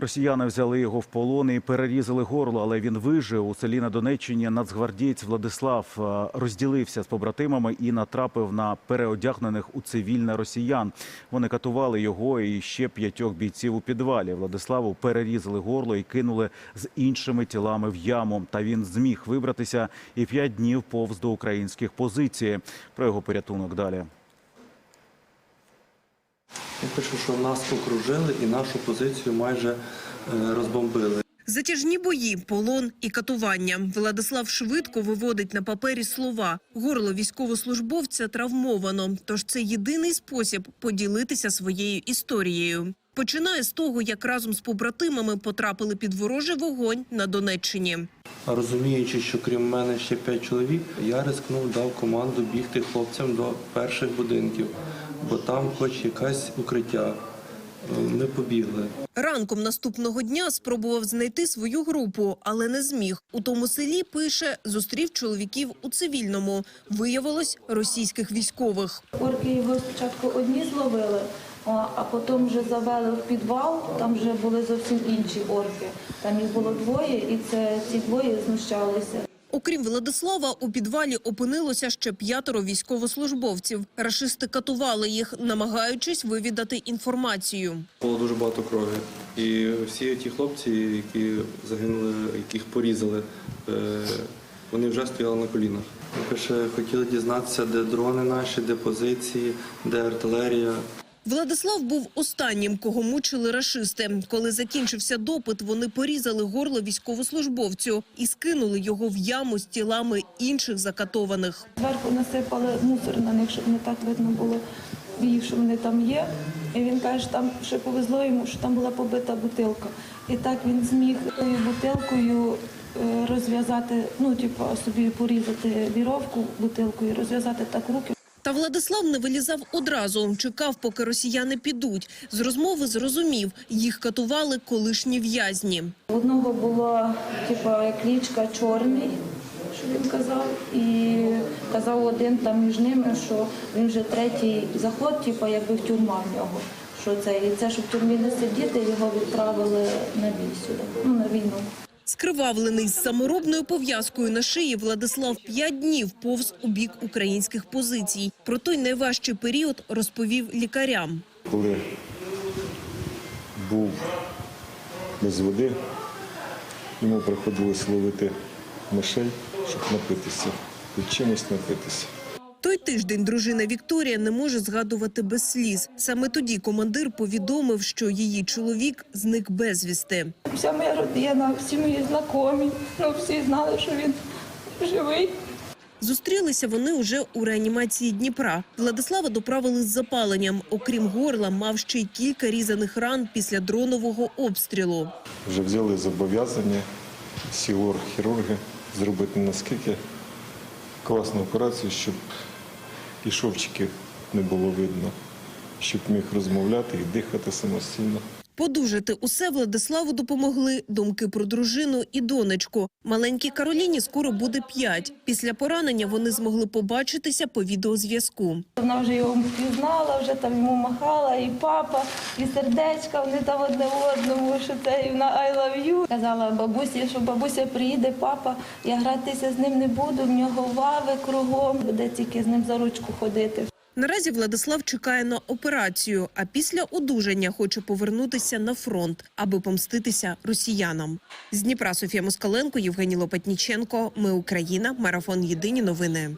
Росіяни взяли його в полон і перерізали горло, але він вижив у селі на Донеччині. Нацгвардієць Владислав е, розділився з побратимами і натрапив на переодягнених у цивільне росіян. Вони катували його і ще п'ятьох бійців у підвалі. Владиславу перерізали горло і кинули з іншими тілами в яму. Та він зміг вибратися і п'ять днів повз до українських позицій. Про його порятунок далі. Я пишу, що нас окружили і нашу позицію майже е, розбомбили. Затяжні бої, полон і катування. Владислав швидко виводить на папері слова. Горло військовослужбовця травмовано. Тож це єдиний спосіб поділитися своєю історією. Починає з того, як разом з побратимами потрапили під ворожий вогонь на Донеччині. Розуміючи, що крім мене ще п'ять чоловік, я рискнув, дав команду бігти хлопцям до перших будинків, бо там хоч якесь укриття. Е, Ми побігли. Ранком наступного дня спробував знайти свою групу, але не зміг. У тому селі пише, зустрів чоловіків у цивільному. Виявилось російських військових. Орки його спочатку одні зловили, а потім вже завели в підвал, там вже були зовсім інші орки. Там їх було двоє, і це ці двоє знущалися. Окрім Владислава, у підвалі опинилося ще п'ятеро військовослужбовців. Рашисти катували їх, намагаючись вивідати інформацію. Було дуже багато крові. І всі ті хлопці, які загинули, яких порізали, е, вони вже стояли на колінах. Пише, хотіли дізнатися, де дрони наші, де позиції, де артилерія. Владислав був останнім, кого мучили рашисти. Коли закінчився допит, вони порізали горло військовослужбовцю і скинули його в яму з тілами інших закатованих. Зверху насипали мусор на них, щоб не так видно було що вони там є. І він каже, що там ще повезло йому, що там була побита бутилка. І так він зміг тою бутилкою е, розв'язати, ну типу собі порізати віровку бутилкою, розв'язати так руки. Та Владислав не вилізав одразу, чекав, поки росіяни підуть. З розмови зрозумів, їх катували колишні в'язні. Одного була типа клічка чорний, що він казав, і казав один там між ними, що він вже третій заход, типа якби в тюрма в нього. Що це і це, щоб в тюрмі не сидіти, його відправили на бій сюди, ну на війну. Скривавлений з саморобною пов'язкою на шиї, Владислав п'ять днів повз у бік українських позицій. Про той найважчий період розповів лікарям. коли був без води, йому приходилось ловити мишей, щоб напитися, хоч чимось напитися. Той тиждень дружина Вікторія не може згадувати без сліз. Саме тоді командир повідомив, що її чоловік зник безвісти. Вся моя родина, всі мої знайомі, ну всі знали, що він живий. Зустрілися вони уже у реанімації Дніпра. Владислава доправили з запаленням. Окрім горла, мав ще й кілька різаних ран після дронового обстрілу. Вже взяли зобов'язання всі хірурги зробити наскільки класну операцію, щоб і шовчиків не було видно, щоб міг розмовляти і дихати самостійно. Подужати усе Владиславу допомогли думки про дружину і донечку. Маленькій Кароліні скоро буде п'ять. Після поранення вони змогли побачитися по відеозв'язку. Вона вже його впізнала, вже там йому махала, і папа, і сердечка, вони там одне одному, що це і вона I love you. Казала бабусі, що бабуся приїде, папа, я гратися з ним не буду, в нього лави кругом, буде тільки з ним за ручку ходити. Наразі Владислав чекає на операцію, а після одужання хоче повернутися на фронт, аби помститися росіянам. З Дніпра Софія Москаленко, Євгеній Лопатніченко. Ми Україна. Марафон Єдині новини.